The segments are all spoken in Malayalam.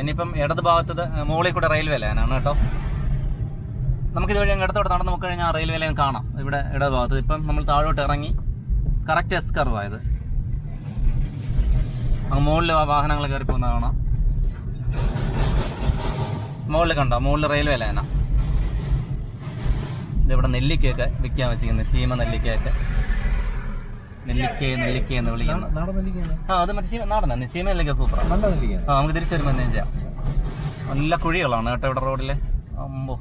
ഇനിയിപ്പം ഇടത് ഭാഗത്ത് മുകളിൽ കൂടെ റെയിൽവേ ലൈനാണ് കേട്ടോ. നമുക്ക് ഇതുവഴി അങ്ങ് ഇടത്തോട്ട് നടന്ന് നോക്കി കഴിഞ്ഞാൽ റെയിൽവേ ലൈൻ കാണാം. ഇവിടെ ഇടത് ഭാഗത്ത്. ഇപ്പം നമ്മൾ താഴോട്ട് ഇറങ്ങി കറക്റ്റ് എസ് കർവായത് അങ്ങ് മുകളിൽ വാഹനങ്ങൾ കയറി പോകുന്ന കാണാം. മുകളിൽ കണ്ടോ? മുകളിൽ റെയിൽവേ ലൈനാ ഇതിവിടെ നെല്ലിക്കയൊക്കെ വിൽക്കാൻ വെച്ചിരിക്കുന്നത് ശീമ നെല്ലിക്കയൊക്കെ. നെല്ലിക്ക നെല്ലിക്ക എന്ന് വിളിക്കുന്നത് ആ അത് മറ്റേ നെല്ലിക്ക ആ നമുക്ക് തിരിച്ചു വരുമ്പോൾ എന്തെങ്കിലും ചെയ്യാം. നല്ല കുഴികളാണ് കേട്ടോ ഇവിടെ റോഡിലെ. അമ്പോ.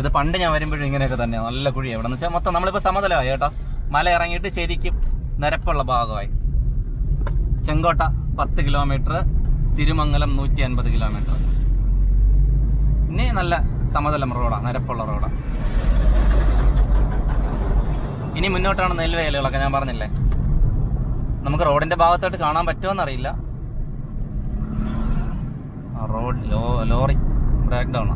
ഇത് പണ്ട് ഞാൻ വരുമ്പോഴും ഇങ്ങനെയൊക്കെ തന്നെയാണ് നല്ല കുഴി എവിടെ വെച്ചാൽ മൊത്തം നമ്മളിപ്പോൾ സമതലമായി കേട്ടോ. മല ഇറങ്ങിയിട്ട് ശരിക്കും നിരപ്പുള്ള ഭാഗമായി. ചെങ്കോട്ട പത്ത് കിലോമീറ്റർ തിരുമംഗലം നൂറ്റി അൻപത് കിലോമീറ്റർ ഇനി നല്ല സമതലം റോഡാണ് നിരപ്പുള്ള റോഡാണ് ഇനി മുന്നോട്ടാണ് നെൽവയലുകളൊക്കെ ഞാൻ പറഞ്ഞില്ലേ? നമുക്ക് റോഡിന്റെ ഭാഗത്തോട്ട് കാണാൻ പറ്റുമെന്നറിയില്ല. റോഡ് ലോ ലോറി ബ്രേക്ക് ഡൗൺ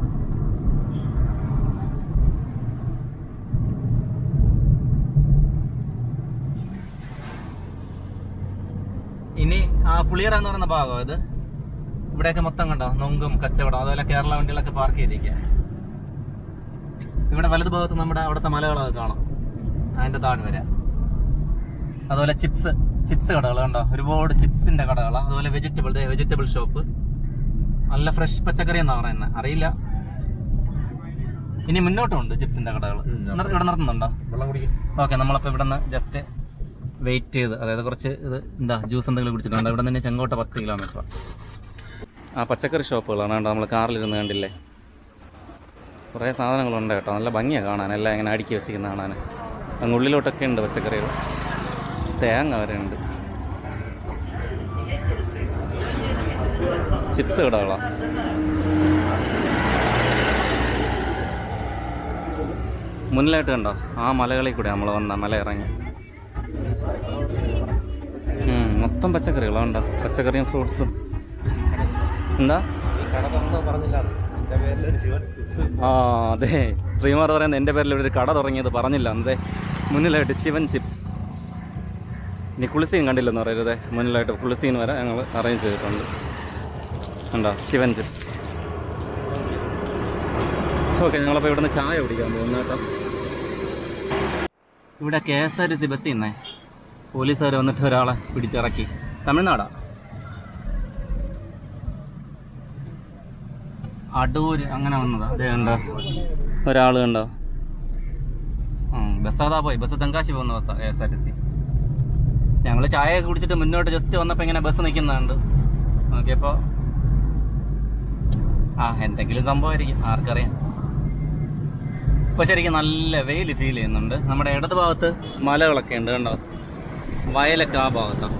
ഇനി ആ പുളിയറ എന്ന് പറയുന്ന ഭാഗം ഇത് ഇവിടെയൊക്കെ മൊത്തം കണ്ടോ? നൊങ്കും കച്ചവടം അതുപോലെ കേരള വണ്ടികളൊക്കെ പാർക്ക് ചെയ്തിരിക്കുക ഇവിടെ വലതു ഭാഗത്ത് നമ്മുടെ അവിടുത്തെ മലകളൊക്കെ കാണാം. അതിന്റെ താഴ് വരെ. അതുപോലെ ചിപ്സ് ചിപ്സ് കടകൾ കണ്ടോ? ഒരുപാട് ചിപ്സിന്റെ കടകളാണ് അതുപോലെ വെജിറ്റബിൾ വെജിറ്റബിൾ ഷോപ്പ് നല്ല ഫ്രഷ് പച്ചക്കറി എന്നാ പറയുന്നത് അറിയില്ല. ഇനി മുന്നോട്ടുമുണ്ട് ചിപ്സിന്റെ കടകൾ ഇവിടെ നിർത്തുന്നുണ്ടോ? ഓക്കെ നമ്മളിപ്പോ ഇവിടെ നിന്ന് ജസ്റ്റ് വെയിറ്റ് ചെയ്ത് അതായത് കുറച്ച് ഇത് എന്താ ജ്യൂസ് എന്തെങ്കിലും കുടിച്ചിട്ടുണ്ട് ഇവിടെ നിന്ന് ചെങ്കോട്ട പത്ത് കിലോമീറ്റർ ആ പച്ചക്കറി ഷോപ്പുകളാണ് കേട്ടോ നമ്മൾ കാറിലിരുന്ന് കണ്ടില്ലേ? കുറേ സാധനങ്ങളുണ്ട് കേട്ടോ. നല്ല ഭംഗിയാണ് കാണാൻ. എല്ലാം ഇങ്ങനെ അടുക്കി വെച്ചിരിക്കുന്ന കാണാൻ. അങ്ങ് ഉള്ളിലോട്ടൊക്കെ ഉണ്ട് പച്ചക്കറികൾ തേങ്ങ വരെ ഉണ്ട് ചിപ്സ് കടകളാണ് മുന്നിലായിട്ട് കണ്ടോ? ആ മലകളിൽ കൂടെ നമ്മൾ വന്ന മല ഇറങ്ങി. മൊത്തം പച്ചക്കറികളാണ് ഉണ്ടോ പച്ചക്കറിയും ഫ്രൂട്ട്സും. എന്താ? ആ അതെ. ശ്രീമാർ പറയുന്നത് എന്റെ പേരിൽ ഇവിടെ ഒരു കട തുടങ്ങിയത് പറഞ്ഞില്ല. അതെ മുന്നിലായിട്ട് ശിവൻ ചിപ്സ്. ഇനി കുളിസീൻ കണ്ടില്ലെന്ന് പറയരുത്. മുന്നിലായിട്ട് കുളിസീൻ വരെ ഞങ്ങൾ അറേഞ്ച് ചെയ്തിട്ടുണ്ട്. ഉണ്ടോ ശിവന്റെ ഓക്കെ ഞങ്ങളപ്പോൾ ഇവിടുന്ന് ചായ കുടിക്കാൻ പോകുന്നു കേട്ടോ. ഇവിടെ K S R T C bus ഇന്നേ. പോലീസുകാർ വന്നിട്ട് ഒരാളെ പിടിച്ചിറക്കി. തമിഴ്നാടാ? അടൂര് അങ്ങനെ വന്നതാ. അതെ ഉണ്ടോ ഒരാൾ കണ്ടോ? അതാ പോയി. ബസ് തെങ്കാശി പോകുന്ന ബസ്സാ K S R T C ഞങ്ങൾ ചായ കുടിച്ചിട്ട് മുന്നോട്ട് ജസ്റ്റ് വന്നപ്പോൾ ഇങ്ങനെ ബസ് നിൽക്കുന്നുണ്ട് നോക്കിയപ്പോൾ ആ എന്തെങ്കിലും സംഭവമായിരിക്കും ആർക്കറിയാം. ഇപ്പോൾ ശരിക്കും നല്ല വെയിൽ ഫീൽ ചെയ്യുന്നുണ്ട്. നമ്മുടെ ഇടത് ഭാഗത്ത് മലകളൊക്കെ ഉണ്ട് കണ്ടോ? വയലൊക്കെ ആ ഭാഗത്താണ്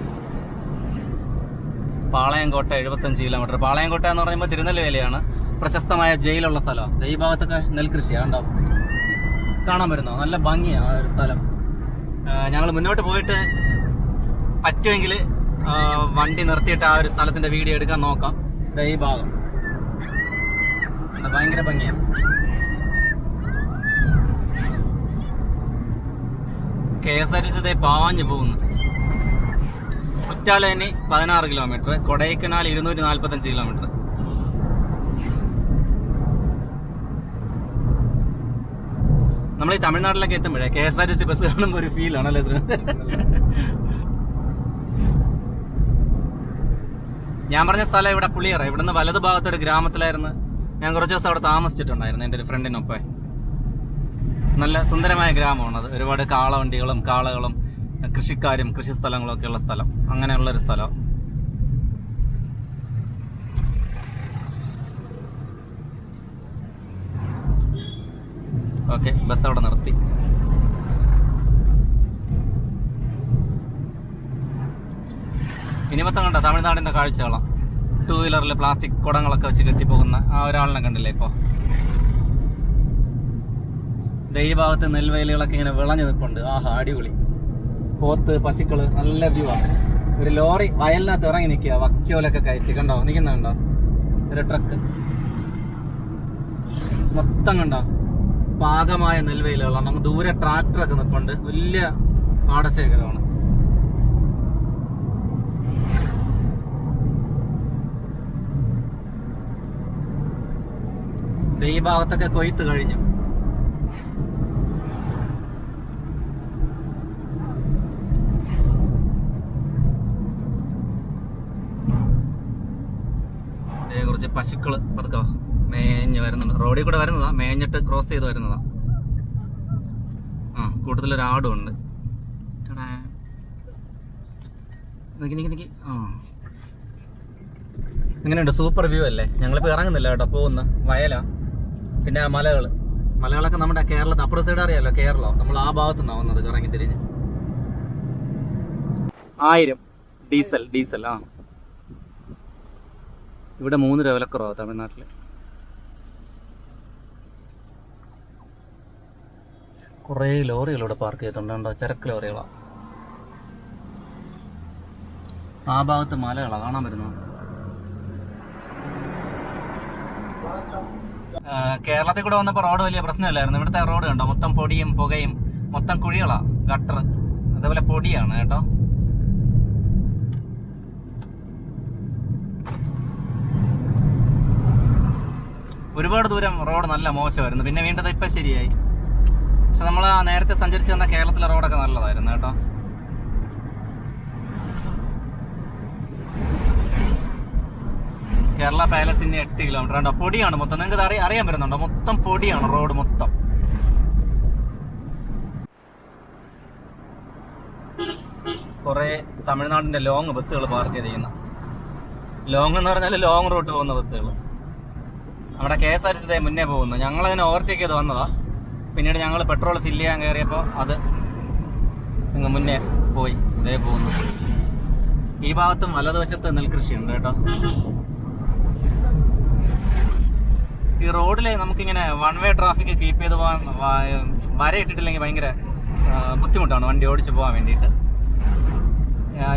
പാളയംകോട്ട എഴുപത്തഞ്ച് കിലോമീറ്റർ പാളയംകോട്ട എന്ന് പറയുമ്പോൾ തിരുനെല്വേലിയാണ് പ്രശസ്തമായ ജയിലുള്ള സ്ഥലമാണ് ഈ ഭാഗത്തൊക്കെ നെൽകൃഷിയാണ് കണ്ടോ? കാണാൻ വരുന്നോ നല്ല ഭംഗിയാണ് ആ ഒരു സ്ഥലം. ഞങ്ങൾ മുന്നോട്ട് പോയിട്ട് പറ്റുമെങ്കിൽ വണ്ടി നിർത്തിയിട്ട് ആ ഒരു സ്ഥലത്തിന്റെ വീഡിയോ എടുക്കാൻ നോക്കാം. ഈ ഭാഗം. ഭയങ്കര ഭംഗിയാണ് K S R T C പാഞ്ഞു പോകുന്നു. കുറ്റാലേനി പതിനാറ് കിലോമീറ്റർ കൊടൈക്കനാൽ ഇരുന്നൂറ്റി നാൽപ്പത്തഞ്ച് കിലോമീറ്റർ. നമ്മൾ ഈ തമിഴ്നാട്ടിലൊക്കെ എത്തുമ്പോഴേ K S R T C bus കാണുമ്പോൾ ഒരു ഫീൽ ആണല്ലേ ഇത്? ഞാൻ പറഞ്ഞ സ്ഥലം ഇവിടെ പുളിയറ. ഇവിടുന്ന് വലതു ഭാഗത്ത് ഒരു ഗ്രാമത്തിലായിരുന്നു. ഞാൻ കുറച്ച് ദിവസം അവിടെ താമസിച്ചിട്ടുണ്ടായിരുന്നു എന്റെ ഒരു ഫ്രണ്ടിനൊപ്പം. നല്ല സുന്ദരമായ ഗ്രാമമാണത് ഒരുപാട് കാളവണ്ടികളും കാളകളും കൃഷിക്കാരും കൃഷിസ്ഥലങ്ങളും ഒക്കെ ഉള്ള സ്ഥലം. അങ്ങനെയുള്ളൊരു സ്ഥലം. ഓക്കെ ബസ് അവിടെ നിർത്തി. ഇനി കണ്ട തമിഴ്നാടിന്റെ കാഴ്ചകളാണ് ടൂ വീലറിൽ പ്ലാസ്റ്റിക് കുടങ്ങളൊക്കെ വെച്ച് കെട്ടിപ്പോകുന്ന ആ ഒരാളിനെ കണ്ടില്ലേ ഇപ്പോൾ ദൈവഭാഗത്ത് നെൽവയലുകളൊക്കെ ഇങ്ങനെ വിളഞ്ഞു നിൽപ്പുണ്ട് ആഹാ അടിപൊളി. പോത്ത് പശുക്കൾ നല്ല വ്യൂ ആണ് ഒരു ലോറി വയലിനകത്ത് ഇറങ്ങി നിൽക്കുക വക്കോലൊക്കെ കയറ്റി. കണ്ടോ? നിൽക്കുന്നുണ്ടോ ഒരു ട്രക്ക് മൊത്തം കണ്ടോ? പാകമായ നെൽവയലുകളാണ്. അങ്ങ് ദൂരെ ട്രാക്ടറൊക്കെ നിൽപ്പുണ്ട് വലിയ പാടശേഖരമാണ്. ഈ ഭാഗത്തൊക്കെ കൊയ്ത്ത് കഴിഞ്ഞു. കുറച്ച് പശുക്കൾ പതുക്കോ മേഞ്ഞ് വരുന്നുണ്ട്. റോഡിൽ കൂടെ വരുന്നതാ. മേഞ്ഞിട്ട് ക്രോസ് ചെയ്ത് വരുന്നതാ. ആ കൂട്ടത്തിലൊരു ആടും ഉണ്ട്. നിക്ക് എങ്ങനെയുണ്ട്? സൂപ്പർ വ്യൂ അല്ലേ? ഞങ്ങളിപ്പോൾ ഇറങ്ങുന്നില്ല കേട്ടോ പോകുന്ന. വയലാ. പിന്നെ മലകൾ മലകളൊക്കെ നമ്മുടെ കേരളത്തിൽ അപ്പുറ സൈഡ് അറിയാലോ കേരളം. നമ്മൾ ആ ഭാഗത്തു നിന്നാണ് വന്നത് കറങ്ങി തിരിഞ്ഞ്. ആയിരം. ഡീസൽ ഡീസൽ ആ. ഇവിടെ മൂന്ന് രൂപ വിലക്കുറവാണ് തമിഴ്നാട്ടിൽ കുറേ ലോറികൾ ഇവിടെ പാർക്ക് ചെയ്തിട്ടുണ്ട് ചരക്ക് ലോറികളാണ് ആ ഭാഗത്ത് മലകളാണ് കാണാൻ ആ, കേരളത്തിൽ കൂടെ വന്നപ്പോൾ റോഡ് വലിയ പ്രശ്നമില്ലായിരുന്നു. ഇവിടുത്തെ റോഡ് കണ്ടോ? മൊത്തം പൊടിയും പുകയും മൊത്തം കുഴികളാ ഗട്ടർ അതേപോലെ പൊടിയാണ് കേട്ടോ. ഒരുപാട് ദൂരം റോഡ് നല്ല മോശമായിരുന്നു. പിന്നെ വീണ്ടും ഇപ്പം ശരിയായി. പക്ഷെ നമ്മൾ നേരത്തെ സഞ്ചരിച്ച് വന്ന കേരളത്തിലെ റോഡൊക്കെ നല്ലതായിരുന്നു കേട്ടോ. കേരള പാലസിന്റെ എട്ട് കിലോമീറ്റർ കണ്ടോ? പൊടിയാണ് മൊത്തം. നിങ്ങൾക്ക് അറിയാൻ അറിയാൻ പറ്റുന്നുണ്ടോ? മൊത്തം പൊടിയാണ് റോഡ് മൊത്തം. കുറെ തമിഴ്നാടിന്റെ ലോങ് ബസ്സുകൾ പാർക്ക് ചെയ്തിരിക്കുന്ന. ലോങ് എന്ന് പറഞ്ഞാൽ ലോങ് റൂട്ട് പോകുന്ന ബസ്സുകൾ നമ്മുടെ കെ എസ് ആർ സി മുന്നേ പോകുന്നു. ഞങ്ങൾ അതിനെ ഓവർടേക്ക് ചെയ്ത് വന്നതാ. പിന്നീട് ഞങ്ങൾ പെട്രോൾ ഫില്ല് ചെയ്യാൻ കയറിയപ്പോൾ അത് അങ്ങ് മുന്നേ പോയി. ഇതേ പോകുന്നു. ഈ ഭാഗത്തും വലതുവശത്ത് നെൽകൃഷിയുണ്ട് കേട്ടോ. ഈ റോഡിൽ നമുക്കിങ്ങനെ വൺ വേ ട്രാഫിക് കീപ്പ് ചെയ്ത് പോകാൻ വര ഇട്ടിട്ടില്ലെങ്കിൽ ഭയങ്കര ബുദ്ധിമുട്ടാണ് വണ്ടി ഓടിച്ച് പോകാൻ വേണ്ടിയിട്ട്.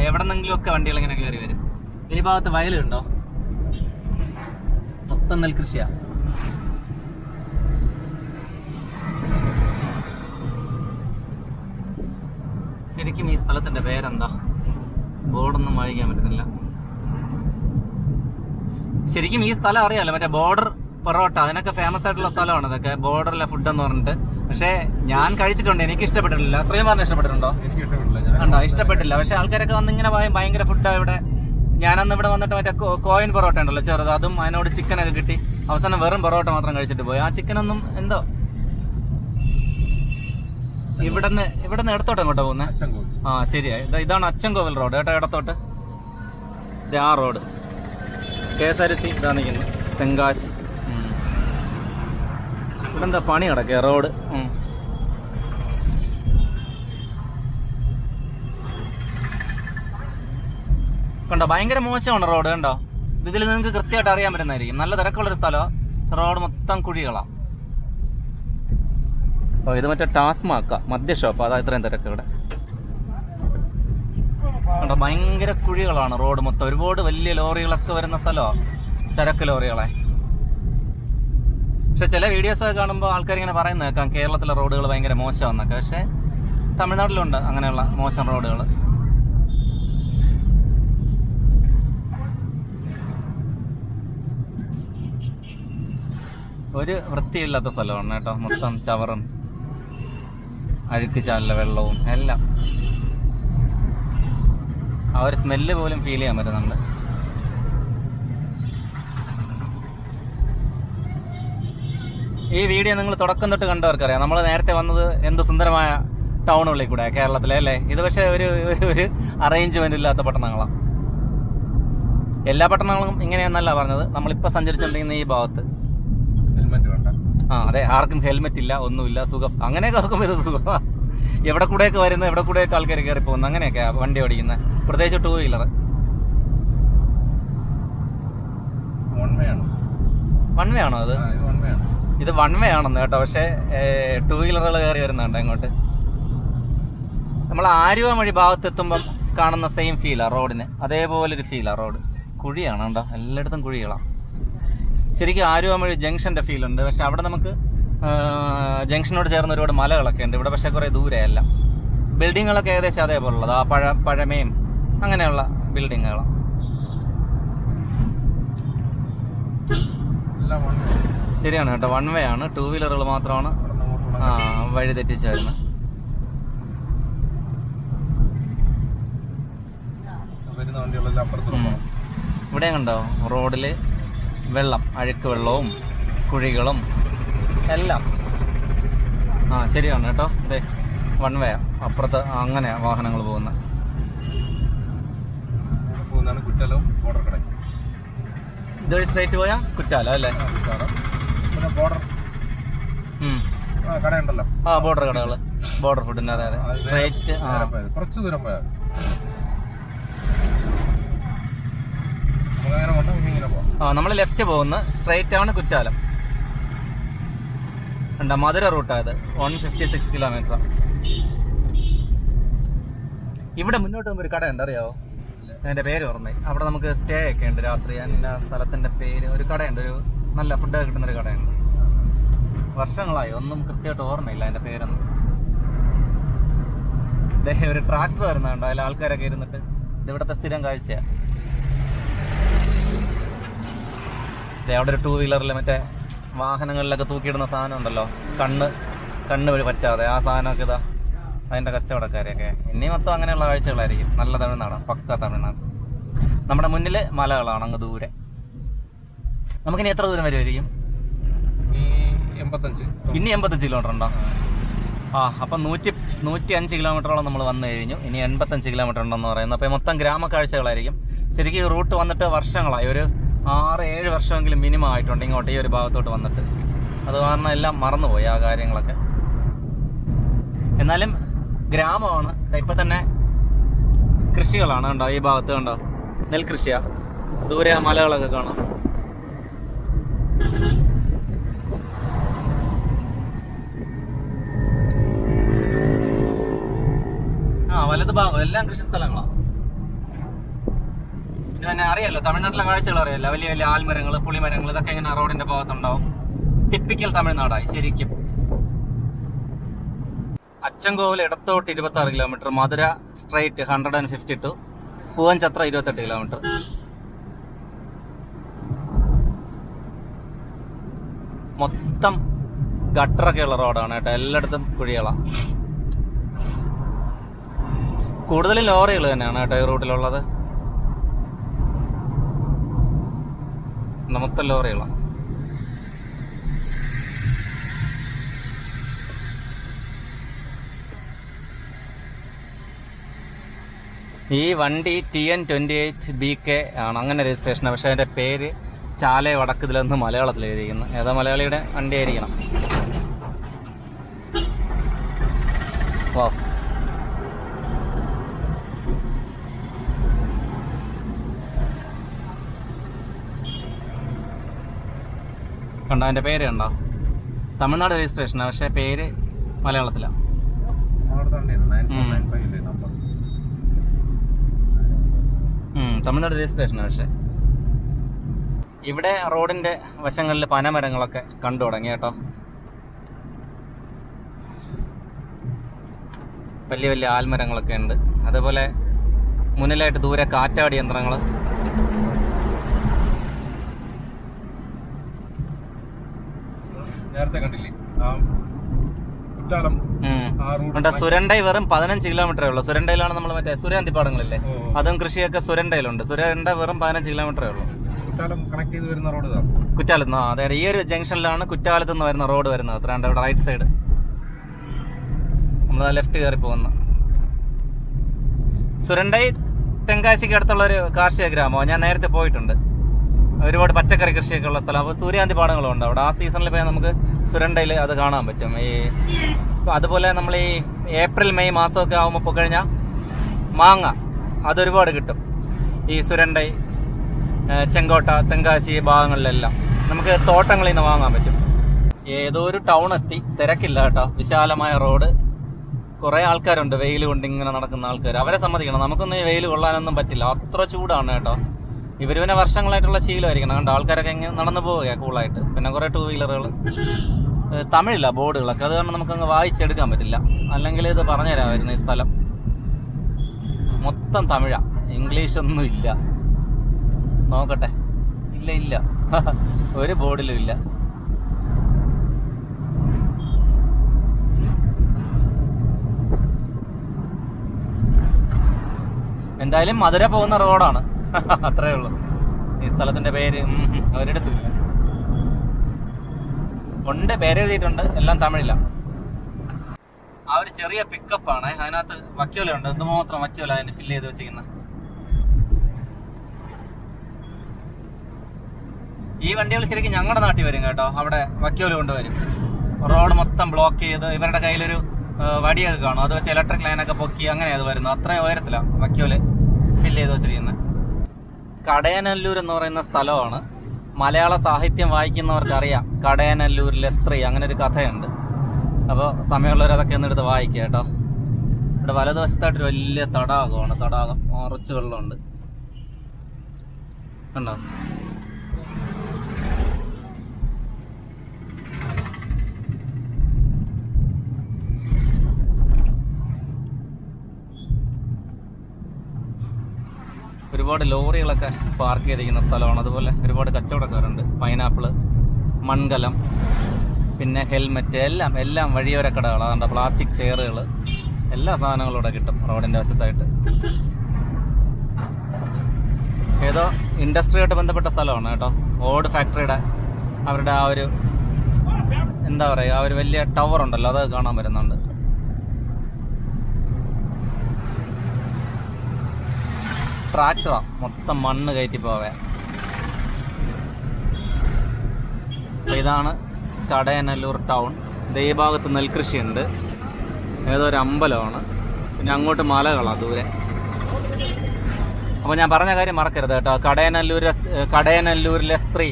എവിടെ നിന്നെങ്കിലും ഒക്കെ വണ്ടികൾ ഇങ്ങനെ കയറി വരും. ഈ ഭാഗത്ത് വയലുണ്ടോ മൊത്തം നെൽകൃഷിയാ. ശരിക്കും ഈ സ്ഥലത്തിന്റെ പേരെന്താ? ബോർഡൊന്നും വായിക്കാൻ പറ്റുന്നില്ല. ശരിക്കും ഈ സ്ഥലം അറിയാലോ മറ്റേ ബോർഡർ പൊറോട്ട അതിനൊക്കെ ഫേമസ് ആയിട്ടുള്ള സ്ഥലമാണ്. ഇതൊക്കെ ബോർഡറിലെ ഫുഡ് എന്ന് പറഞ്ഞിട്ട്. പക്ഷേ ഞാൻ കഴിച്ചിട്ടുണ്ട്. എനിക്ക് ഇഷ്ടപ്പെട്ടിട്ടില്ല. ശ്രീമാറിന് ഇഷ്ടപ്പെട്ടിട്ടുണ്ടോ? എനിക്ക് ഇഷ്ടപ്പെട്ടില്ല. ഞാൻ കണ്ടോ ഇഷ്ടപ്പെട്ടില്ല. പക്ഷെ ആൾക്കാരൊക്കെ വന്ന് ഇങ്ങനെ ഭയങ്കര ഫുഡാണ് ഇവിടെ. ഞാനന്ന് ഇവിടെ വന്നിട്ട് മറ്റേ കോയിൻ പൊറോട്ട ഉണ്ടല്ലോ ചെറുത്. അതും അതിനോട് ചിക്കനൊക്കെ കിട്ടി. അവസാനം വെറും പൊറോട്ട മാത്രം കഴിച്ചിട്ട് പോയി. ആ ചിക്കനൊന്നും എന്തോ? ഇവിടുന്ന് ഇവിടുന്ന് ഇടത്തോട്ട് എങ്ങോട്ടാ പോകുന്നത് ആ ശരിയാ ഇത് ഇതാണ് അച്ചൻകോവിൽ റോഡ് കേട്ടോ ഇടത്തോട്ട്. ആ road. K S R C ഇതാ നിൽക്കുന്നത് തെങ്കാശ്. ഇവിടെ എന്താ പണി കിടക്കുക റോഡ്. കണ്ടോ ഭയങ്കര മോശമാണ് റോഡ് കണ്ടോ? ഇതിൽ നിങ്ങൾക്ക് കൃത്യമായിട്ട് അറിയാൻ പറ്റുന്നതായിരിക്കും. നല്ല തിരക്കുള്ളൊരു സ്ഥലമോ റോഡ് മൊത്തം കുഴികളാണ് ഓ ഇത് മറ്റേ ടാസ്മാക്ക മദ്യ ഷോപ്പ്. അതാ ഇത്രയും തിരക്ക് ഇവിടെ. കണ്ടോ ഭയങ്കര കുഴികളാണ് റോഡ് മൊത്തം. ഒരുപാട് വലിയ ലോറികളൊക്കെ വരുന്ന സ്ഥലമാണ് ചരക്ക് ലോറികളെ. പക്ഷെ ചില വീഡിയോസ് ഒക്കെ കാണുമ്പോൾ ആൾക്കാർ ഇങ്ങനെ പറയുന്നത് കേൾക്കാം കേരളത്തിലെ റോഡുകൾ ഭയങ്കര മോശമാണെന്നൊക്കെ പക്ഷേ തമിഴ്നാട്ടിലുണ്ട് അങ്ങനെയുള്ള മോശം റോഡുകൾ ഒരു വൃത്തിയില്ലാത്ത സ്ഥലമാണ് കേട്ടോ. മൊത്തം ചവറും അഴുക്ക് ചാലില വെള്ളവും എല്ലാം. ആ ഒരു സ്മെല്ല് പോലും ഫീൽ ചെയ്യാൻ പറ്റുന്നുണ്ട്. ഈ വീഡിയോ നിങ്ങൾ തുടക്കം തൊട്ട് കണ്ടവർക്കറിയാം. നമ്മൾ നേരത്തെ വന്നത് എന്ത് സുന്ദരമായ ടൗണുകളിൽ കൂടെ കേരളത്തിലെ അല്ലേ? ഇത് പക്ഷേ ഒരു ഒരു- അറേഞ്ച്മെന്റ് അറേഞ്ച്മെന്റ് ഇല്ലാത്ത പട്ടണങ്ങളാണ് എല്ലാ പട്ടണങ്ങളും ഇങ്ങനെയെന്നല്ല പറഞ്ഞത്. നമ്മളിപ്പോൾ സഞ്ചരിച്ചുകൊണ്ടിരിക്കുന്ന ഈ ഭാഗത്ത്. ആ അതെ ആർക്കും ഹെൽമെറ്റ് ഇല്ല ഒന്നുമില്ല സുഖം. അങ്ങനെയൊക്കെ നോക്കുമ്പോൾ ഇത് സുഖം. എവിടെ കൂടെയൊക്കെ വരുന്നത് എവിടെ കൂടെയൊക്കെ ആൾക്കാർ കയറി പോകുന്നത് അങ്ങനെയൊക്കെ വണ്ടി ഓടിക്കുന്നത് പ്രത്യേകിച്ച് ടൂ വീലർ വൺ വേ ആണ്? അത്? ഇത് വൺ വേ ആണെന്ന് കേട്ടോ. പക്ഷേ ടൂ വീലറുകൾ കയറി വരുന്നുണ്ട് അങ്ങോട്ട്. നമ്മൾ ആരുവ വഴി ഭാഗത്തെത്തുമ്പം കാണുന്ന സെയിം ഫീലാണ് റോഡിന് അതേപോലൊരു ഫീലാണ് റോഡ് കുഴിയാണ് കേട്ടോ. എല്ലായിടത്തും കുഴികളാണ് ശരിക്കും ആരുവ വഴി ജംഗ്ഷന്റെ ഫീലുണ്ട് പക്ഷെ അവിടെ നമുക്ക് ജംഗ്ഷനോട് ചേർന്ന് ഒരുപാട് മലകളൊക്കെ ഉണ്ട്. ഇവിടെ പക്ഷേ കുറേ ദൂരെയല്ല ബിൽഡിങ്ങുകളൊക്കെ ഏകദേശം അതേപോലുള്ളത്. ആ പഴ പഴമയും അങ്ങനെയുള്ള ബിൽഡിങ്ങുകളാണ് എല്ലാം ശരിയാണ് കേട്ടോ. വൺ വേ ആണ്. ടൂ വീലറുകൾ മാത്രമാണ്. ആ വഴി തെറ്റിച്ച് വരുന്നത് ഇവിടെ കണ്ടോ? റോഡിൽ വെള്ളം അഴുക്ക് വെള്ളവും കുഴികളും എല്ലാം. ആ ശരിയാണ് കേട്ടോ. അതെ വൺ വേ അപ്പുറത്ത് അങ്ങനെ വാഹനങ്ങൾ പോകുന്നത് ഇതൊരു സ്ട്രേറ്റ് പോയാ കുറ്റാലോ അല്ലേ? ബോർഡർ ഉം. ആ കടയുണ്ടല്ലോ. ആ ബോർഡർ കടകൾ. ബോർഡർ ഫുഡിന് അതെ അതെ. സ്ട്രേറ്റ്. കുറച്ച് ദൂരം പോയാൽ ആ നമ്മൾ ലെഫ്റ്റ് പോകുന്ന സ്ട്രേറ്റ് ആണ് കുറ്റാലം. ഉണ്ട് മധുര റൂട്ടായത് വൺ ഫിഫ്റ്റി സിക്സ് കിലോമീറ്റർ ഇവിടെ മുന്നോട്ട് പോകുമ്പോൾ ഒരു കടയുണ്ട് അറിയാവോ? അതിന്റെ പേര് ഓർമ്മയായി അവിടെ നമുക്ക് സ്റ്റേ ഒക്കെ ഉണ്ട് രാത്രി. ഞാൻ ആ സ്ഥലത്തിന്റെ പേര്. ഒരു കടയുണ്ട്. ഒരു നല്ല ഫുഡ് കിട്ടുന്ന ഒരു കടയുണ്ട്. വർഷങ്ങളായി ഒന്നും കൃത്യമായിട്ട് ഓർമ്മയില്ല അതിന്റെ പേരൊന്നും. ഇദ്ദേഹം ഒരു ട്രാക്ടർ വരുന്നുണ്ടോ അതിൽ ആൾക്കാരൊക്കെ ഇരുന്നിട്ട് ഇത് ഇവിടുത്തെ സ്ഥിരം കാഴ്ചയാണ് അവിടെ ഒരു ടൂ വീലറിൽ മറ്റേ വാഹനങ്ങളിലൊക്കെ തൂക്കിയിടുന്ന സാധനം ഉണ്ടല്ലോ. കണ്ണ് കണ്ണ് വഴി പറ്റാതെ. ആ സാധനമൊക്കെ ഇതാ അതിന്റെ കച്ചവടക്കാരെയൊക്കെ. ഇനി മൊത്തം അങ്ങനെയുള്ള കാഴ്ചകളായിരിക്കും. നല്ല തമിഴ്നാടാണ് പക്ക തമിഴ്നാട്. നമ്മുടെ മുന്നിൽ മലകളാണ് അങ്ങ് ദൂരെ. നമുക്കിനി എത്ര ദൂരം വരുമായിരിക്കും ഈ എൺപത്തഞ്ച്. ഇനി എൺപത്തഞ്ച് കിലോമീറ്റർ ഉണ്ടോ? ആ. അപ്പം നൂറ്റി നൂറ്റി അഞ്ച് കിലോമീറ്ററോളം നമ്മൾ വന്നു കഴിഞ്ഞു. ഇനി എൺപത്തഞ്ച് കിലോമീറ്റർ ഉണ്ടെന്ന് പറയുന്നത് അപ്പോൾ മൊത്തം ഗ്രാമക്കാഴ്ചകളായിരിക്കും. ശരിക്കും ഈ റൂട്ട് വന്നിട്ട് വർഷങ്ങളായി. ഒരു ആറ് ഏഴ് വർഷമെങ്കിലും മിനിമം ആയിട്ടുണ്ട് ഇങ്ങോട്ട് ഈ ഒരു ഭാഗത്തോട്ട് വന്നിട്ട്. അത് കാരണം എല്ലാം മറന്നുപോയി ആ കാര്യങ്ങളൊക്കെ. എന്നാലും ഗ്രാമമാണ്. ഇപ്പം തന്നെ കൃഷികളാണ് കണ്ടോ? ഈ ഭാഗത്ത് കണ്ടോ? നെൽകൃഷിയാണ് ദൂരെ ആ മലകളൊക്കെ കാണാം. വലത് ഭാഗം. എല്ലാം കൃഷി സ്ഥലങ്ങളാണ് പിന്നെ തന്നെ അറിയാലോ തമിഴ്നാട്ടിലെ കാഴ്ചകൾ അറിയാലോ. വലിയ വലിയ ആൽമരങ്ങൾ പുളിമരങ്ങൾ ഇതൊക്കെ ഇങ്ങനെ റോഡിന്റെ ഭാഗത്തുണ്ടാവും. ടിപ്പിക്കൽ തമിഴ്നാടായി ശരിക്കും. അച്ചൻകോവിൽ ഇടത്തോട്ട് ഇരുപത്തി ആറ് kilometre Madurai straight hundred and fifty two പൂവൻചത്ര ഇരുപത്തെട്ട് കിലോമീറ്റർ മൊത്തം ഗട്ടറൊക്കെയുള്ള റോഡാണ് കേട്ടോ. എല്ലായിടത്തും കുഴികളാണ് കൂടുതലും ലോറികൾ തന്നെയാണ് കേട്ടോ ഈ റൂട്ടിലുള്ളത്. മൊത്തം ലോറികളാണ് ഈ വണ്ടി T N twenty eight B K ആണ് അങ്ങനെ രജിസ്ട്രേഷൻ പക്ഷേ അതിന്റെ പേര് ചാലേ വടക്കുതിലെന്ന് മലയാളത്തിൽ എഴുതിയിരിക്കുന്നു ഏതാ മലയാളിയുടെ വണ്ടി ആയിരിക്കണം വാ കണ്ടോ? അതിന്റെ പേര് കണ്ടോ? തമിഴ്നാട് രജിസ്ട്രേഷനാണ് പക്ഷേ പേര് മലയാളത്തിലാണ് തമിഴ്നാട് രജിസ്ട്രേഷനാണ് പക്ഷേ. ഇവിടെ റോഡിന്റെ വശങ്ങളിൽ പനമരങ്ങളൊക്കെ കണ്ടു തുടങ്ങി കേട്ടോ. വലിയ വലിയ ആൽമരങ്ങളൊക്കെ ഉണ്ട്. അതുപോലെ മുന്നിലായിട്ട് ദൂരെ കാറ്റാടി യന്ത്രങ്ങൾ നേരത്തെ കണ്ടില്ലേ? കുറ്റാലം. ഉണ്ട് സുരണ്ടൈ വെറും പതിനഞ്ച് കിലോമീറ്റർ ഉള്ളൂ. സുരണ്ടയിലാണ് നമ്മൾ മറ്റേ സുരന്തിപ്പാടങ്ങളില്ലേ ഓ, അതും കൃഷിയൊക്കെ സുരണ്ടയിലുണ്ട്. സുരണ്ട വെറും പതിനഞ്ച് കിലോമീറ്റർ ഉള്ളൂ. കുറ്റാലം കണക്ട് ചെയ്ത് വരുന്ന റോഡ് കുറ്റാലത്ത് അതെ ഈ ഒരു ജംഗ്ഷനിലാണ് കുറ്റാലത്ത് നിന്ന് വരുന്ന റോഡ് വരുന്നത്. അത്രണ്ട് ഇവിടെ റൈറ്റ് സൈഡ് നമ്മൾ ലെഫ്റ്റ് കയറി പോകുന്ന. സുരണ്ടൈ തെങ്കാശിക്ക് അടുത്തുള്ള ഒരു കാർഷിക ഗ്രാമമാണ് ഞാൻ നേരത്തെ പോയിട്ടുണ്ട്. ഒരുപാട് പച്ചക്കറി കൃഷിയൊക്കെ ഉള്ള സ്ഥലം. അപ്പോൾ സൂര്യാന്തി പാടങ്ങളുണ്ട് അവിടെ. ആ സീസണിൽ പോയാൽ നമുക്ക് സുരണ്ടയിൽ അത് കാണാൻ പറ്റും. ഈ അതുപോലെ നമ്മൾ ഈ ഏപ്രിൽ മെയ് മാസമൊക്കെ ആകുമ്പോൾ പോയി കഴിഞ്ഞാൽ മാങ്ങ അതൊരുപാട് കിട്ടും. ഈ സുരണ്ടൈ ചെങ്കോട്ട തെങ്കാശി ഭാഗങ്ങളിലെല്ലാം നമുക്ക് തോട്ടങ്ങളിൽ നിന്ന് വാങ്ങാൻ പറ്റും. ഏതോ ഒരു ടൗൺ എത്തി. തിരക്കില്ല കേട്ടോ. വിശാലമായ റോഡ് കുറേ ആൾക്കാരുണ്ട്. വെയിൽ കൊണ്ട് ഇങ്ങനെ നടക്കുന്ന ആൾക്കാർ അവരെ സമ്മതിക്കണം. നമുക്കൊന്നും ഈ വെയിൽ കൊള്ളാനൊന്നും പറ്റില്ല. അത്ര ചൂടാണ് കേട്ടോ. ഇവർ പിന്നെ വർഷങ്ങളായിട്ടുള്ള ശീലമായിരിക്കണം. കണ്ട ആൾക്കാരൊക്കെ ഇങ്ങനെ നടന്നു പോവുക കൂളായിട്ട്. പിന്നെ കുറേ ടൂ വീലറുകൾ തമിഴില്ല ബോർഡുകളൊക്കെ. അത് കാരണം നമുക്ക് അങ്ങ് വായിച്ചെടുക്കാൻ പറ്റില്ല. അല്ലെങ്കിൽ ഇത് പറഞ്ഞുതരാമായിരുന്നു ഈ സ്ഥലം. മൊത്തം തമിഴാണ് ഇംഗ്ലീഷൊന്നും ഇല്ല. നോക്കട്ടെ. ഇല്ല ഇല്ല. ഒരു ബോർഡിലും ഇല്ല. എന്തായാലും മധുര പോകുന്ന റോഡാണ്. അത്രേ ഉള്ളൂ. ഈ സ്ഥലത്തിന്റെ പേര് അവരുടെ ഉണ്ട് പേരെഴുതിയിട്ടുണ്ട്. എല്ലാം തമിഴില്ല ആ ഒരു ചെറിയ പിക്കപ്പ് ആണ്. അതിനകത്ത് വക്കോലുണ്ട്. എന്തുമാത്രം വക്കോല അതിന് ഫില്ല് ചെയ്ത് വെച്ചിരിക്കുന്നത് ഈ വണ്ടികൾ ശരിക്കും ഞങ്ങളുടെ നാട്ടിൽ വരും കേട്ടോ. അവിടെ വക്കോല കൊണ്ടുവരും. റോഡ് മൊത്തം ബ്ലോക്ക് ചെയ്ത് ഇവരുടെ കയ്യിലൊരു വടിയൊക്കെ കാണും. അത് വെച്ച് ഇലക്ട്രിക് ലൈനൊക്കെ പൊക്കി അങ്ങനെ അത് വരുന്നു. അത്രയും ഉയരത്തിലാണ് വക്കോൽ ഫില്ല് ചെയ്ത് വെച്ചിരിക്കുന്നത് കടയനല്ലൂർ എന്ന് പറയുന്ന സ്ഥലമാണ്. മലയാള സാഹിത്യം വായിക്കുന്നവർക്കറിയാം. കടയനല്ലൂരിലെ സ്ത്രീ അങ്ങനെ ഒരു കഥയുണ്ട്. അപ്പോൾ സമയമുള്ളവർ അതൊക്കെ ഒന്ന് എടുത്ത് വായിക്കുക കേട്ടോ. ഇവിടെ വലതുവശത്തായിട്ടൊരു വലിയ തടാകമാണ്. തടാകം നിറച്ച് വെള്ളമുണ്ട്. കണ്ടോ? ഒരുപാട് ലോറികളൊക്കെ പാർക്ക് ചെയ്തിരിക്കുന്ന സ്ഥലമാണ്. അതുപോലെ ഒരുപാട് കച്ചവടക്കാരുണ്ട്. പൈനാപ്പിൾ മൺകലം പിന്നെ ഹെൽമെറ്റ് എല്ലാം എല്ലാം വഴിയോര കടകൾ അതുകൊണ്ട് പ്ലാസ്റ്റിക് ചെയറുകൾ എല്ലാ സാധനങ്ങളും ഇവിടെ കിട്ടും റോഡിന്റെ വശത്തായിട്ട്. ഏതോ ഇൻഡസ്ട്രിയായിട്ട് ബന്ധപ്പെട്ട സ്ഥലമാണ് കേട്ടോ. ഓട് ഫാക്ടറിയുടെ അവരുടെ ആ ഒരു എന്താ പറയുക ആ ഒരു വലിയ ടവർ ഉണ്ടല്ലോ അത് കാണാൻ വരുന്നുണ്ട് ട്രാക്ടറാ. മൊത്തം മണ്ണ് കയറ്റി പോവേ. ഇതാണ് കടയനല്ലൂർ ടൗൺ. ഈ ഭാഗത്ത് നെൽകൃഷിയുണ്ട്. ഏതോ ഒരു അമ്പലമാണ്. പിന്നെ അങ്ങോട്ട് മലകളാണ് ദൂരെ. അപ്പോൾ ഞാൻ പറഞ്ഞ കാര്യം മറക്കരുത് കേട്ടോ. കടയനല്ലൂരിലെ കടയനല്ലൂരിലെ സ്ത്രീ.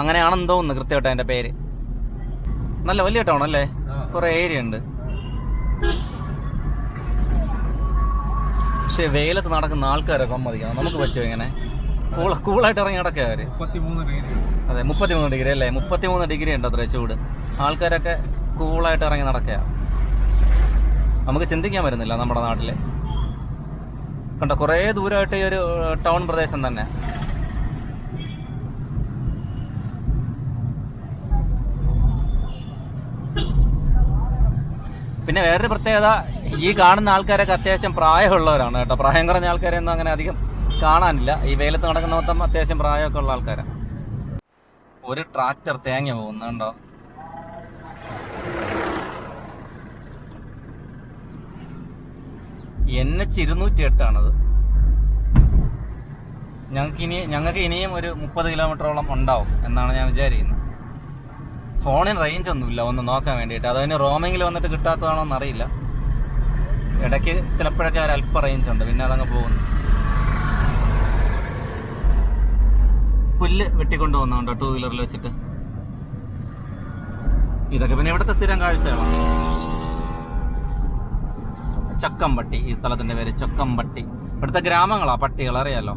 അങ്ങനെയാണെന്ന് തോന്നുന്നു കൃത്യമായിട്ട് എന്റെ പേര്. നല്ല വലിയ ടൗൺ അല്ലേ കുറേ ഏരിയ ഉണ്ട്. പക്ഷെ വെയിലത്ത് നടക്കുന്ന ആൾക്കാരെ സമ്മതിക്കണം. നമുക്ക് പറ്റുമോ ഇങ്ങനെ? കൂൾ കൂളായിട്ട് ഇറങ്ങി നടക്കുക അവർ. അതെ മുപ്പത്തിമൂന്ന് ഡിഗ്രി അല്ലേ? മുപ്പത്തിമൂന്ന് ഡിഗ്രി ഉണ്ട് അത്ര ചൂട്? ആൾക്കാരൊക്കെ കൂളായിട്ട് ഇറങ്ങി നടക്കുക. നമുക്ക് ചിന്തിക്കാൻ വരുന്നില്ല നമ്മുടെ നാട്ടിൽ. കണ്ടോ കുറേ ദൂരമായിട്ട് ഈ ഒരു ടൗൺ പ്രദേശം തന്നെ. പിന്നെ വേറൊരു പ്രത്യേകത ഈ കാണുന്ന ആൾക്കാരൊക്കെ അത്യാവശ്യം പ്രായമുള്ളവരാണ് കേട്ടോ. പ്രായം കുറഞ്ഞ ആൾക്കാരെയൊന്നും അങ്ങനെ അധികം കാണാനില്ല. ഈ വെയിലത്ത് നടക്കുന്ന മൊത്തം അത്യാവശ്യം പ്രായമൊക്കെ ഉള്ള ആൾക്കാരാണ് ഒരു ട്രാക്ടർ തേങ്ങ പോകുന്നുണ്ടോ? എൻ എച്ച് ഇരുന്നൂറ്റി എട്ടാണത് ഞങ്ങൾക്ക് ഇനി ഞങ്ങൾക്ക് ഇനിയും ഒരു മുപ്പത് കിലോമീറ്ററോളം ഉണ്ടാവും എന്നാണ് ഞാൻ വിചാരിക്കുന്നത്. ഫോണിന് റേഞ്ച് ഒന്നുമില്ല ഒന്ന് നോക്കാൻ വേണ്ടിയിട്ട്. അതിന് റോമിങ്ങിൽ വന്നിട്ട് കിട്ടാത്തതാണോ എന്നറിയില്ല. ഇടയ്ക്ക് ചിലപ്പോഴൊക്കെ അല്പ റേഞ്ച് ഉണ്ട് പിന്നെ അതങ്ങ് പോകുന്നു. പുല്ല് വെട്ടിക്കൊണ്ട് പോകുന്നുണ്ടോ ടൂ വീലറിൽ വെച്ചിട്ട്? ഇതൊക്കെ പിന്നെ ഇവിടുത്തെ സ്ഥിരം കാഴ്ചകളാണ്. ചക്കമ്പട്ടി ഈ സ്ഥലത്തിന്റെ പേര് ചക്കമ്പട്ടി. ഇവിടുത്തെ ഗ്രാമങ്ങളാ പട്ടികൾ അറിയാലോ?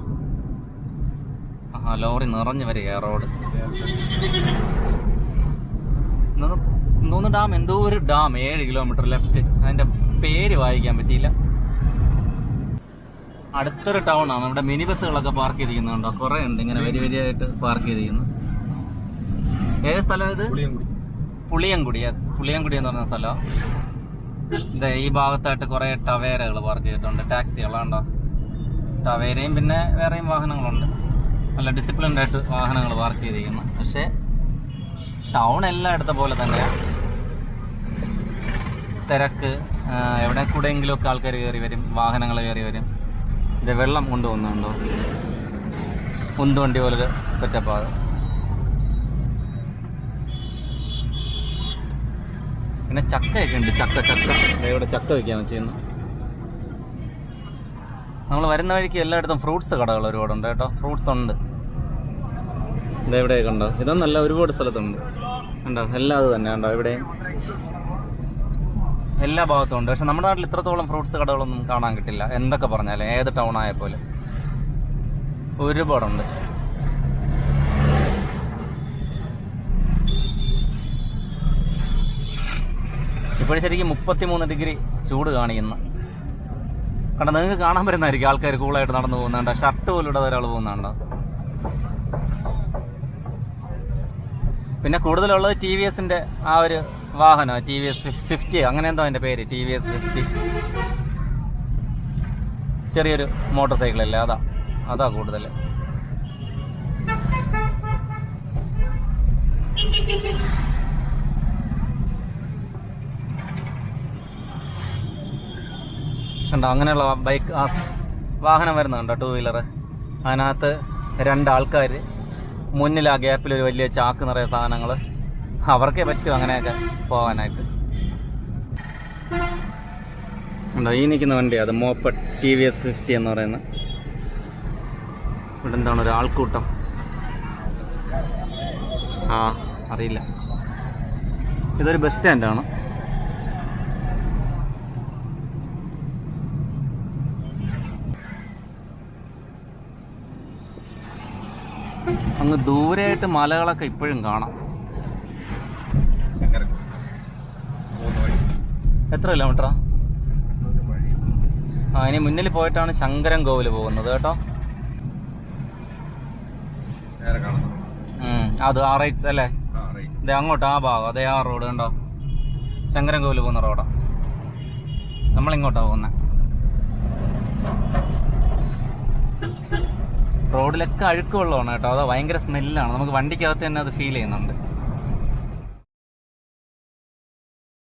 ആ ലോറി നിറഞ്ഞു വരിക റോഡ്. എന്തോന്ന് ഡാം എന്തോ ഒരു ഡാം ഏഴ് കിലോമീറ്റർ ലെഫ്റ്റ് അതിന്റെ പേര് വായിക്കാൻ പറ്റിയില്ല. അടുത്തൊരു ടൗൺ ആണ്. ഇവിടെ മിനി ബസ്സുകളൊക്കെ പാർക്ക് ചെയ്തിരിക്കുന്നുണ്ടോ? കുറെ ഉണ്ട്. ഇങ്ങനെ വലിയ വലിയതായിട്ട് പാർക്ക് ചെയ്തിരിക്കുന്നു. ഏത് സ്ഥലം ഇത് പുളിയൻകുടി പുളിയൻകുടി യെസ് പുളിയൻകുടി എന്ന് പറഞ്ഞ സ്ഥലം. ഇതേ ഈ ഭാഗത്തായിട്ട് കുറേ ടവേരകൾ പാർക്ക് ചെയ്തിട്ടുണ്ട്. ടാക്സികളുണ്ടോ? ടവേരയും പിന്നെ വേറെയും വാഹനങ്ങളുണ്ട്. നല്ല ഡിസിപ്ലിൻഡായിട്ട് വാഹനങ്ങൾ പാർക്ക് ചെയ്തിരിക്കുന്നു. പക്ഷേ ടൗൺ എല്ലായിടത്തെ പോലെ തന്നെയാണ് തിരക്ക് എവിടെ കൂടെയെങ്കിലുമൊക്കെ ആൾക്കാർ കയറി വരും വാഹനങ്ങൾ കയറി വരും. ഇത് വെള്ളം കൊണ്ടുപോകുന്നുണ്ടോ? ഉന്തുവണ്ടി പോലൊരു സെറ്റപ്പ് അത് പിന്നെ ചക്കയൊക്കെ ഉണ്ട് ചക്ക ചക്ക. ഇവിടെ ചക്ക വയ്ക്കാൻ ചെയ്യുന്നു നമ്മൾ വരുന്ന വഴിക്ക് എല്ലായിടത്തും ഫ്രൂട്ട്സ് കടകൾ ഒരുപാടുണ്ട് കേട്ടോ. ഫ്രൂട്ട്സ് ഉണ്ട്. ഇതെവിടെയൊക്കെ ഉണ്ടോ? ഇതൊന്നല്ല ഒരുപാട് സ്ഥലത്തുണ്ട്. ഉണ്ടോ എല്ലാം അത് തന്നെ ഉണ്ടോ ഇവിടെയും? എല്ലാ ഭാഗത്തും ഉണ്ട്. പക്ഷെ നമ്മുടെ നാട്ടിൽ ഇത്രത്തോളം ഫ്രൂട്ട്സ് കടകളൊന്നും കാണാൻ കിട്ടില്ല. എന്തൊക്കെ പറഞ്ഞാലും ഏത് ടൗൺ ആയ പോലെ ഒരുപാടുണ്ട്. ഇപ്പോഴും ശരിക്കും മുപ്പത്തിമൂന്ന് ഡിഗ്രി ചൂട് കാണിക്കുന്നു കണ്ട നിങ്ങൾക്ക് കാണാൻ പറ്റുന്നതായിരിക്കും ആൾക്കാർ കൂളായിട്ട് നടന്നു പോകുന്നുണ്ട് ഷർട്ട് പോലും ഇടാതെ ഒരാൾ പോകുന്നുണ്ടോ പിന്നെ കൂടുതലുള്ളത് ടി വി എസിന്റെ ആ ഒരു വാഹനം ടി വി എസ് ഫിഫ്റ്റി അങ്ങനെ എന്തോ അതിന്റെ പേര് ടി വി എസ് ഫിഫ്റ്റി ചെറിയൊരു മോട്ടോർ സൈക്കിൾ സൈക്കിളല്ലേ അതാ അതാ കൂടുതൽ കണ്ടോ അങ്ങനെയുള്ള ബൈക്ക് വാഹനം വരുന്നുണ്ടോ ടൂ വീലർ അതിനകത്ത് രണ്ടാൾക്കാർ മുന്നിൽ ആ ഗ്യാപ്പിൽ ഒരു വലിയ ചാക്ക് നിറയെ സാധനങ്ങൾ അവർക്കേ പറ്റും അങ്ങനെയൊക്കെ പോകാനായിട്ട്. ഉണ്ടോ ഈ നിൽക്കുന്ന വണ്ടി അത് മോപ്പ ടി വി എസ് ഫിഫ്റ്റി എന്ന് പറയുന്ന. ഇവിടെ എന്താണ് ഒരു ആൾക്കൂട്ടം? ആ അറിയില്ല. ഇതൊരു ബസ് സ്റ്റാൻഡാണ് അങ്ങ് ദൂരെയായിട്ട് മലകളൊക്കെ ഇപ്പോഴും കാണാം. എത്ര കിലോമീറ്ററാ ആ? ഇനി മുന്നിൽ പോയിട്ടാണ് ശങ്കരൻ കോവിൽ പോകുന്നത് കേട്ടോ. അത് ആ റൈറ്റ്സ് അല്ലേ? അതെ അങ്ങോട്ട് ആ ഭാഗം അതേ ആ റോഡ് കണ്ടോ? ശങ്കരൻ കോവിൽ പോകുന്ന റോഡാ നമ്മളിങ്ങോട്ടാ പോകുന്നത് റോഡിലൊക്കെ അഴുക്ക് വെള്ളമാണ് കേട്ടോ. അതോ ഭയങ്കര സ്മെല്ലാണ് നമുക്ക് വണ്ടിക്കകത്ത് തന്നെ അത് ഫീൽ ചെയ്യുന്നുണ്ട്.